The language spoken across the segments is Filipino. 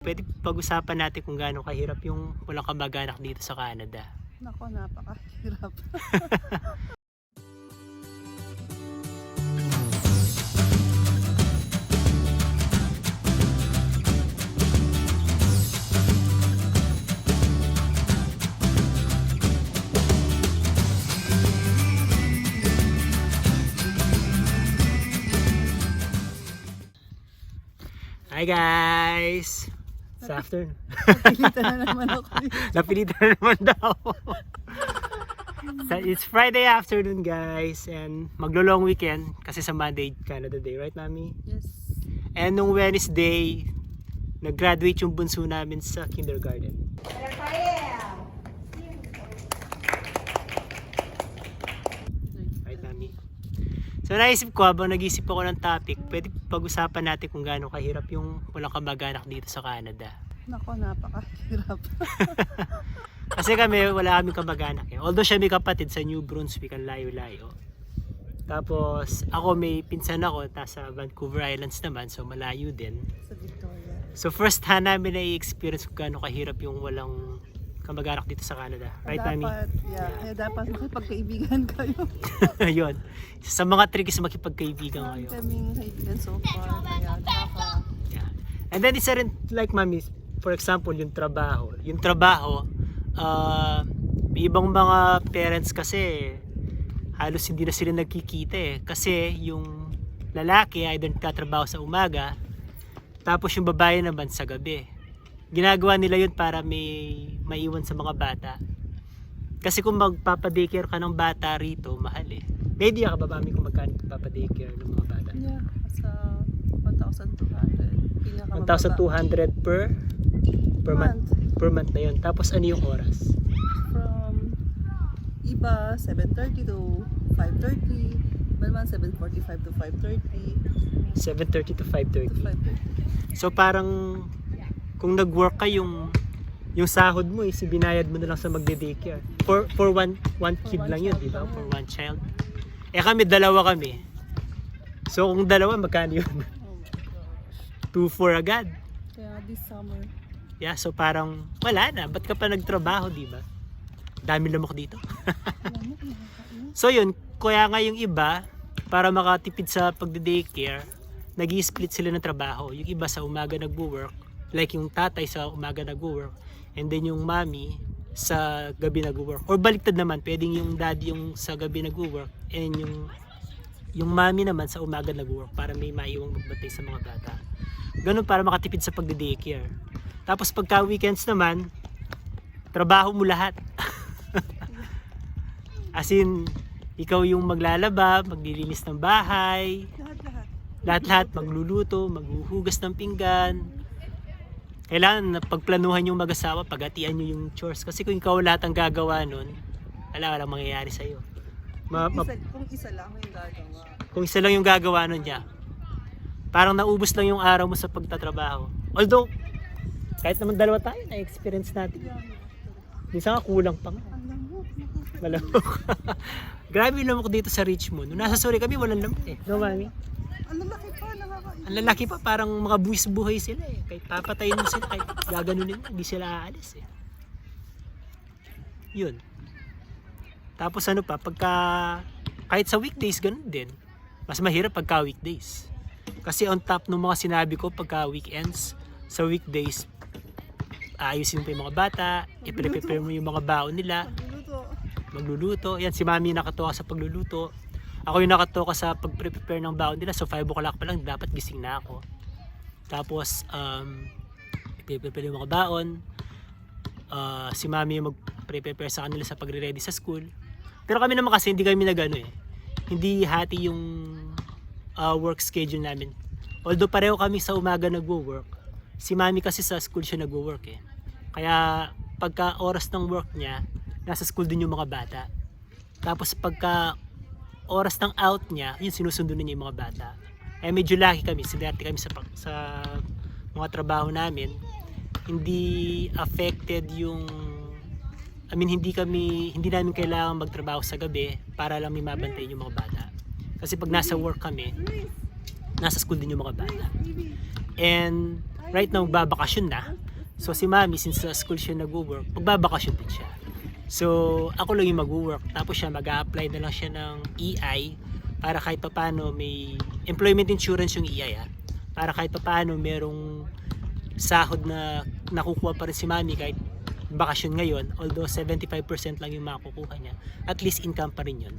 Pwede pag-usapan natin kung gaano kahirap yung walang kamag-anak dito sa Canada. Nako, napakahirap. Hi guys! Sa afternoon. Pilitan na naman ako. Napilitan na naman daw. So, it's Friday afternoon guys and maglo-long weekend kasi sa Monday Canada Day, right mami? Yes. And nung Wednesday, nag-graduate yung bunso namin sa kindergarten. Right mami? So naisip ko habang nag-isip ako ng topic, pwede pag-usapan natin kung gaano kahirap yung walang kamag-anak dito sa Canada. Nako, napakahirap. Kasi kami, wala kaming kamag-anak eh. Although siya may kapatid sa New Brunswick, ang layo-layo. Tapos, ako may pinsan ako, nasa Vancouver Islands naman, so malayo din. Sa Victoria. So first hand namin na i-experience kung gaano kahirap yung walang kamag-anak dito sa Canada. Right, Mami? dapat, yeah, kaya dapat makipagkaibigan kayo. Yun. Sa mga tricks makipagkaibigan Marami kayo. kaming kaibigan so far. Kaya nakaka... Yeah. And then isa rin, like mami, for example, yung trabaho. Yung trabaho, ah, may ibang mga parents kasi, halos hindi na sila nagkikita eh. Kasi yung lalaki ay doon katrabaho sa umaga, tapos yung babae naman sa gabi. Ginagawa nila yun para may maiwan sa mga bata. Kasi kung magpapadaycare ka ng bata rito, mahal eh. May idea ka ba mami kung magkano papadaycare ng mga bata? Yeah, sa 1,200. Pinakamababa. 1,200 per per month. Per month na yun. Tapos ano yung oras? From iba, 7.30 to 5.30. Malman, 7.45 to 5.30 7.30 to to 5.30. 5.30. So parang kung nag-work ka yung yung sahod mo is binayad mo na lang sa magde-daycare. For for one one For kid one lang yun, di ba? For one child. Eh kami dalawa kami. So kung dalawa magkano yun? Oh my gosh. 2 for agad. Kaya this summer, Yeah, so parang wala na. Ba't ka pa nagtrabaho, di ba? Dami lamok dito. So yun, kaya nga yung iba, para makatipid sa pagde-daycare, nag split sila ng trabaho. Yung iba sa umaga nagwo-work, like yung tatay sa umaga nagwo-work, and then yung mommy sa gabi nagwo-work. Or baliktad naman, pwedeng yung daddy yung sa gabi nagwo-work, and yung yung mommy naman sa umaga nagwo-work para may maiwang magbantay sa mga bata. Ganun para makatipid sa pagde-daycare. Tapos pagka weekends naman, trabaho mo lahat. As in, ikaw yung maglalaba, maglilinis ng bahay, Lahat-lahat. lahat-lahat, magluluto, maghuhugas ng pinggan. Kailangan na pagplanuhan yung mag-asawa, pagatian nyo yung chores. Kasi kung ikaw lahat ang gagawa nun, wala, walang mangyayari sa'yo. Ma- ma- Isa, kung isa lang yung gagawa. kung isa lang yung gagawa nun niya, parang naubos lang yung araw mo sa pagtatrabaho. Although, kahit naman dalawa tayo, na-experience natin. Minsan nga kulang pa nga. Nakaka- Malamok. Grabe yung lamok dito sa Richmond. Nung nasa Surrey kami, walang lamok eh. No, mami? Ang lalaki pa, nakakainis. Ang lalaki pa, parang mga buwis buhay sila eh. Kahit papatayin mo sila, kahit gaganunin mo, hindi sila aalis eh. Yun. Tapos ano pa, pagka, kahit sa weekdays, ganun din. Mas mahirap pagka weekdays. Kasi on top ng mga sinabi ko, pagka weekends, sa weekdays, ayusin mo pa yung mga bata, i-prepare mo yung mga baon nila, Magluluto. magluluto. Yan, si mami nakatoka sa pagluluto. Ako yung nakatoka sa pag-prepare ng baon nila. So 5 o'clock pa lang, dapat gising na ako. Tapos, um, i-prepare yung mga baon. Ah, si mami yung mag-prepare sa kanila sa pagre-ready sa school. Pero kami naman kasi hindi kami nagano eh. Hindi hati yung ah, work schedule namin. Although pareho kami sa umaga nagwo-work, si mami kasi sa school siya nagwo-work eh. Kaya pagka oras ng work niya, nasa school din yung mga bata. Tapos pagka oras ng out niya, yun sinusundo niya yung mga bata. Eh medyo lucky kami, sinerte kami sa, sa mga trabaho namin. Hindi affected yung I mean hindi kami hindi namin kailangan magtrabaho sa gabi para lang may mabantayan yung mga bata. Kasi pag nasa work kami, nasa school din yung mga bata. And right now, magbabakasyon na. So si mami, since sa school siya nag-work, magbabakasyon din siya. So ako lang yung mag-work. Tapos siya mag-a-apply na lang siya ng EI para kahit paano may employment insurance yung EI ah. Para kahit paano merong sahod na nakukuha pa rin si mami kahit bakasyon ngayon. Although 75% lang yung makukuha niya. At least income pa rin yun.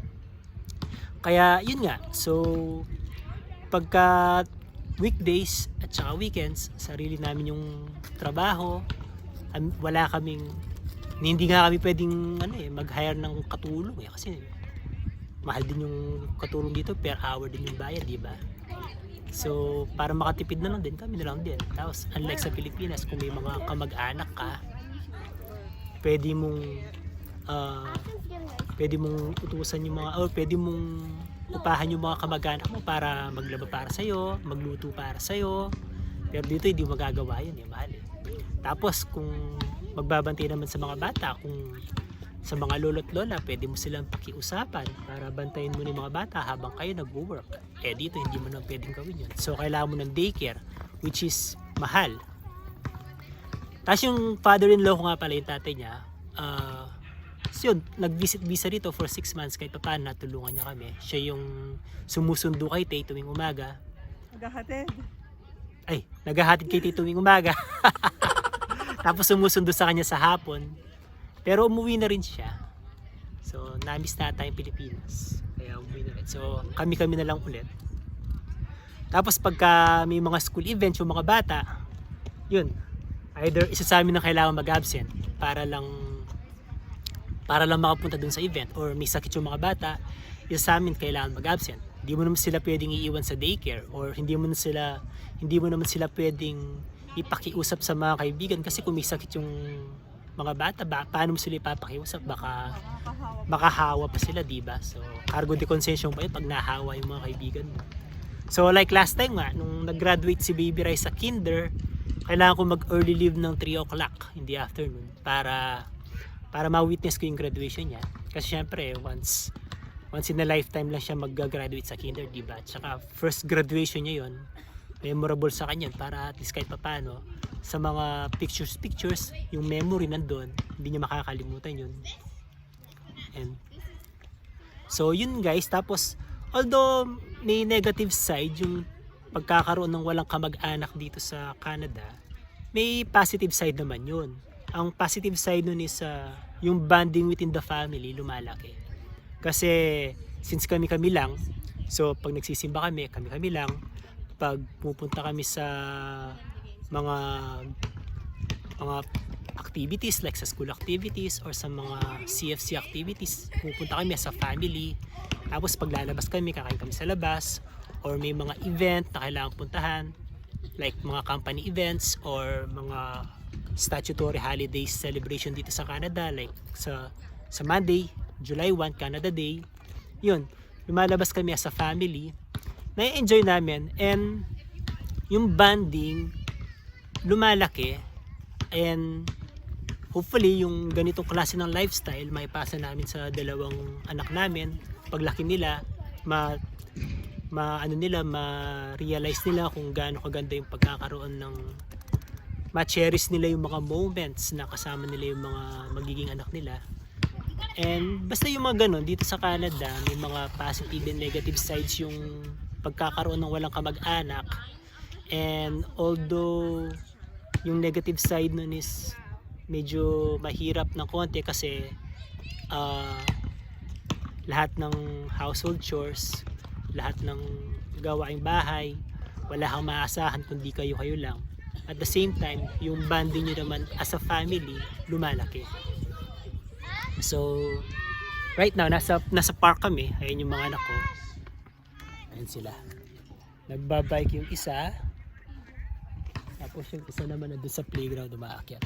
Kaya yun nga. So pagka weekdays at saka weekends, sarili namin yung trabaho. Am- Wala kaming hindi nga kami pwedeng ano eh, mag-hire ng katulong eh kasi mahal din yung katulong dito per hour din yung bayad, di ba? So, para makatipid na lang din, kami na lang din. Tapos, unlike sa Pilipinas, kung may mga kamag-anak ka, pwede mong ah, pwede mong utusan yung mga, or pwede mong upahan yung mga kamag-anak mo para maglaba para sa'yo, magluto para sa'yo. Pero dito hindi mo magagawa yun eh, mahal eh. Tapos kung magbabantay naman sa mga bata, kung sa mga lolo't lola, pwede mo silang pakiusapan para bantayin mo ng mga bata habang kayo nag-work. Eh dito hindi mo na pwedeng gawin yun. So kailangan mo ng daycare, which is mahal. Tapos yung father-in-law ko nga pala, yung tatay niya, so yun, nag-visit visa dito for 6 months kahit pa paano natulungan niya kami. Siya yung sumusundo kay Tay tuwing umaga. Naghahatid. Ay, naghahatid kay Tay tuwing umaga. Tapos sumusundo sa kanya sa hapon. Pero umuwi na rin siya. So, na-miss na tayong Pilipinas. Kaya umuwi na rin. So, kami-kami na lang ulit. Tapos pagka may mga school events yung mga bata, yun, either isa sa amin na kailangan mag-absent para lang para lang makapunta dun sa event or may sakit yung mga bata, isa sa amin kailangan mag-absent. Hindi mo naman sila pwedeng iiwan sa daycare or hindi mo naman sila hindi mo naman sila pwedeng ipakiusap sa mga kaibigan kasi kung may sakit yung mga bata, ba, paano mo sila ipapakiusap? Baka makahawa pa sila, di ba? So, cargo de concession pa yun pag nahawa yung mga kaibigan mo. So, like last time nga, nung nag-graduate si Baby Rai sa kinder, kailangan ko mag-early leave ng 3 o'clock in the afternoon para para ma-witness ko yung graduation niya. Kasi syempre, once once in a lifetime lang siya mag-graduate sa kinder, di ba? Tsaka first graduation niya yon memorable sa kanya para at least kahit papano sa mga pictures pictures yung memory nandun hindi niya makakalimutan yun and so yun guys tapos although may negative side yung pagkakaroon ng walang kamag-anak dito sa Canada may positive side naman yun ang positive side nun is uh, yung bonding within the family lumalaki. Kasi since kami kami lang so pag nagsisimba kami kami kami lang. Pag pupunta kami sa mga mga activities like sa school activities or sa mga CFC activities pupunta kami sa family. Tapos paglalabas kami kakain kami sa labas or may mga event na kailangan puntahan like mga company events or mga statutory holidays celebration dito sa Canada like sa sa Monday July 1 Canada Day. Yun lumalabas kami as a family. Na-enjoy namin and yung banding lumalaki and hopefully yung ganitong klase ng lifestyle maipasa namin sa dalawang anak namin. Paglaki nila ma ma ano nila ma-realize nila kung gaano kaganda yung pagkakaroon ng ma-cherish nila yung mga moments na kasama nila yung mga magiging anak nila. And basta yung mga ganun dito sa Canada may mga positive and negative sides yung pagkakaroon ng walang kamag-anak. And although yung negative side nun is medyo mahirap ng konti kasi ah, lahat ng household chores lahat ng gawaing bahay wala kang maasahan kundi kayo kayo lang at the same time yung bonding nyo naman as a family lumalaki. So right now nasa nasa park kami. Ayun yung mga anak ko. Ayun sila. Nagbabike yung isa. Tapos yung isa naman nandun sa playground umaakyat.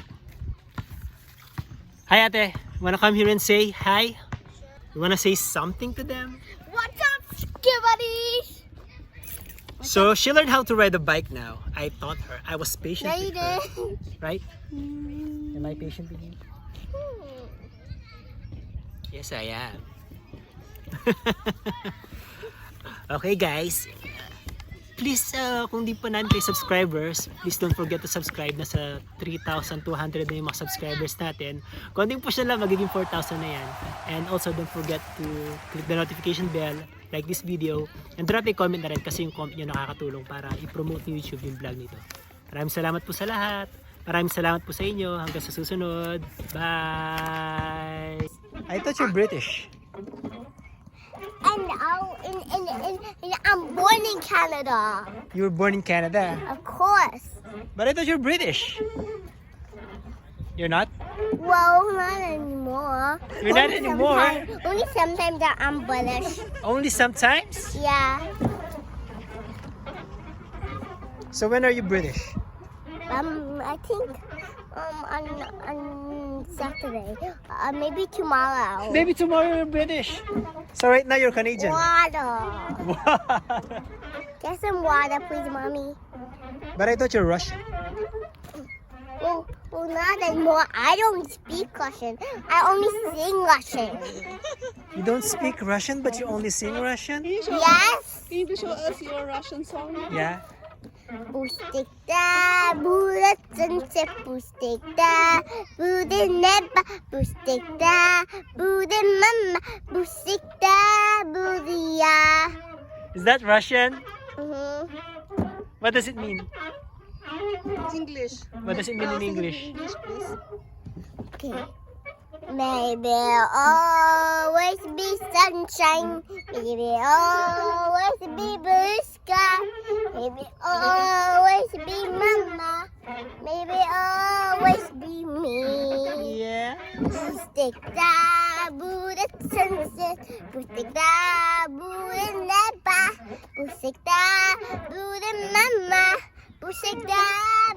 Hi ate. Wanna come here and say hi? You wanna say something to them? What's up, skibaddies? So she learned how to ride a bike now. I taught her. I was patient with her. Right? Am I patient with you? Yes, I am. okay, guys. Please, uh, kung di pa namin kayo subscribers, please don't forget to subscribe. Nasa 3,200 na yung mga subscribers natin. Konting push na lang, magiging 4,000 na yan. And also, don't forget to click the notification bell, like this video, and drop a comment na rin kasi yung comment nyo nakakatulong para i-promote ni YouTube yung vlog nito. Maraming salamat po sa lahat. Maraming salamat po sa inyo. Hanggang sa susunod. Bye! I thought you're British. And oh, and, and, and, and I'm born in Canada. You were born in Canada. Of course. But I thought you're British. You're not? Well, not anymore. You're not Only anymore? sometimes- Only sometimes that I'm British. Only sometimes? Yeah. So when are you British? Um, I think um on on Saturday. Uh, maybe tomorrow. Maybe tomorrow you're British. So right now you're Canadian. Water. Get some water, please, mommy. but I thought you're Russian. Well, well, not anymore. I don't speak Russian. I only sing Russian. You don't speak Russian, but you only sing Russian? Can you show Yes. us, can you show us your Russian song? Yeah. Pustik da, bulat sunset, pustik da, budin neba, pustik da, budin mama, pustik da, budia. Is that Russian? Mm-hmm. What does it mean? English. What does it mean in English? English, please. Okay. Maybe always sunshine, it will always be blue sky, Maybe always be mama, maybe always be me. Yeah. Stick that boot at sunset, stick that boot in that bar, stick that boot in mama, stick that